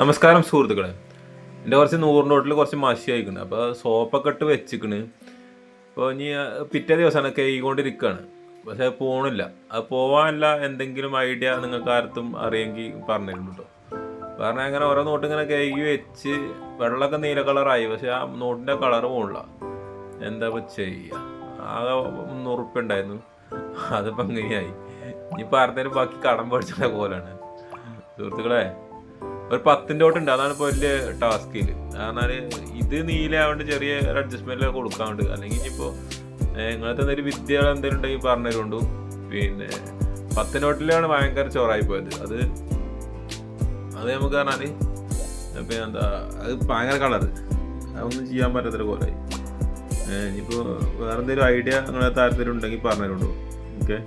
നമസ്കാരം സുഹൃത്തുക്കളെ. എന്റെ കുറച്ച് നൂറ് നോട്ടിൽ കുറച്ച് മഷി ആയിക്കണ്. അപ്പോൾ സോപ്പൊക്കെ ഇട്ട് വെച്ചിക്കണ്. അപ്പോൾ ഇനി പിറ്റേ ദിവസമാണ് കൈകൊണ്ടിരിക്കുകയാണ് പക്ഷേ പോണില്ല. അത് പോവാനല്ല എന്തെങ്കിലും ഐഡിയ നിങ്ങൾക്ക് ആർത്തും അറിയെങ്കിൽ പറഞ്ഞിരുന്നു കേട്ടോ. കാരണം അങ്ങനെ ഓരോ നോട്ട് ഇങ്ങനെ കഴുകി വെച്ച് വെള്ളമൊക്കെ നീല കളറായി. പക്ഷെ ആ നോട്ടിന്റെ കളർ പോണില്ല. എന്താ ഇപ്പൊ ചെയ്യുക ആകെ മുന്നൂറ് ഉറുപ്പ്യ ഉണ്ടായിരുന്നു അതിപ്പോൾ അങ്ങനെയായി. ഇനിയിപ്പോൾ ആർത്തേലും ബാക്കി കടം പഠിച്ചിട്ട പോലാണ് സുഹൃത്തുക്കളെ ഒരു പത്തിന്റെ തൊട്ടുണ്ട് അതാണ് ഇപ്പോൾ വലിയ ടാസ്കിൽ കാരണം ഇത് നീലാവേണ്ട ചെറിയ അഡ്ജസ്റ്റ്മെന്റ് കൊടുക്കാണ്ട് അല്ലെങ്കിൽ ഇനിയിപ്പോൾ ഇങ്ങനത്തെ എന്തെങ്കിലും വിദ്യകൾ എന്തെങ്കിലും ഉണ്ടെങ്കിൽ പറഞ്ഞു തരുകൊണ്ടു പിന്നെ പത്തിന്റെ തൊട്ടിലാണ് ഭയങ്കര ചോറായി പോയത്. അത് അത് നമുക്ക് പറഞ്ഞാൽ പിന്നെ എന്താ അത് ഭയങ്കര കളർ അതൊന്നും ചെയ്യാൻ പറ്റാത്തൊരു പോലായി ഇനിയിപ്പോൾ വേറെ എന്തെങ്കിലും ഐഡിയ നിങ്ങളെ താല്പര്യം ഉണ്ടെങ്കിൽ പറഞ്ഞു തരുകൊണ്ടു ഓക്കെ?